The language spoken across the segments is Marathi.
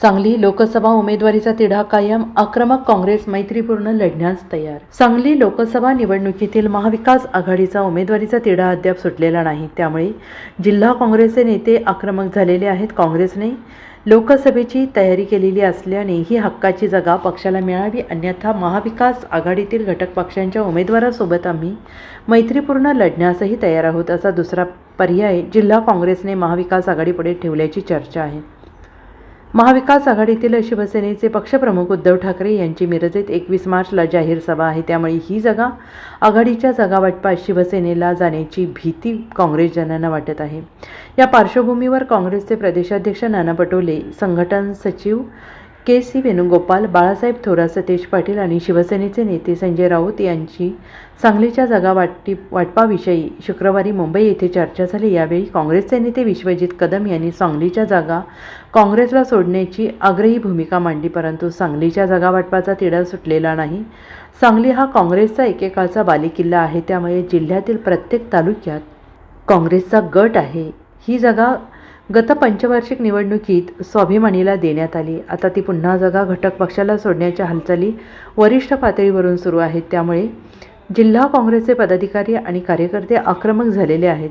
सांगली लोकसभा उमेदवारीचा तिढा कायम आक्रमक काँग्रेस मैत्रीपूर्ण लढण्यास तयार. सांगली लोकसभा निवडणुकीतील महाविकास आघाडीचा उमेदवारीचा तिढा अद्याप सुटलेला नाही. त्यामुळे जिल्हा काँग्रेसचे नेते आक्रमक झालेले आहेत. काँग्रेसने लोकसभेची तयारी केलेली असल्याने ही हक्काची जागा पक्षाला मिळावी अन्यथा महाविकास आघाडीतील घटक पक्षांच्या उमेदवारासोबत आम्ही मैत्रीपूर्ण लढण्यासही तयार आहोत असा दुसरा पर्याय जिल्हा काँग्रेसने महाविकास आघाडीपुढे ठेवल्याची चर्चा आहे. महाविकास आघाडीतील शिवसेनेचे पक्षप्रमुख उद्धव ठाकरे यांची मिरजेत एकवीस मार्चला जाहीर सभा आहे. त्यामुळे ही जागा आघाडीच्या जागा वाटपात शिवसेनेला जाण्याची भीती काँग्रेसजनांना वाटत आहे. या पार्श्वभूमीवर काँग्रेसचे प्रदेशाध्यक्ष नाना पटोले संघटन सचिव के सी वेणुगोपाल बाळासाहेब थोरात सतेज पाटील आणि शिवसेनेचे नेते संजय राऊत यांची सांगलीच्या जागा वाटी वाटपाविषयी शुक्रवारी मुंबई येथे चर्चा झाली. यावेळी काँग्रेसचे नेते विश्वजित कदम यांनी सांगलीच्या जागा काँग्रेसला सोडण्याची आग्रही भूमिका मांडली परंतु सांगलीच्या जागा वाटपाचा तिढा सुटलेला नाही. सांगली हा काँग्रेसचा एकेकाळचा बालेकिल्ला आहे त्यामुळे जिल्ह्यातील प्रत्येक तालुक्यात काँग्रेसचा गट आहे. ही जागा गत पंचवार्षिक निवडणुकीत स्वाभिमानीला देण्यात आली. आता ती पुन्हा जागा घटक पक्षाला सोडण्याच्या हालचाली वरिष्ठ पातळीवरून सुरू आहेत. त्यामुळे जिल्हा काँग्रेसचे पदाधिकारी आणि कार्यकर्ते आक्रमक झालेले आहेत.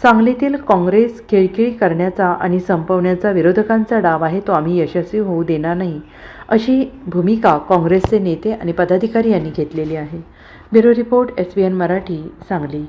सांगलीतील काँग्रेस खिळखिळी करण्याचा आणि संपवण्याचा विरोधकांचा डाव आहे तो आम्ही यशस्वी होऊ देणार नाही अशी भूमिका काँग्रेसचे नेते आणि पदाधिकारी यांनी घेतलेली आहे. Bureau report S B N Marathi Sangli.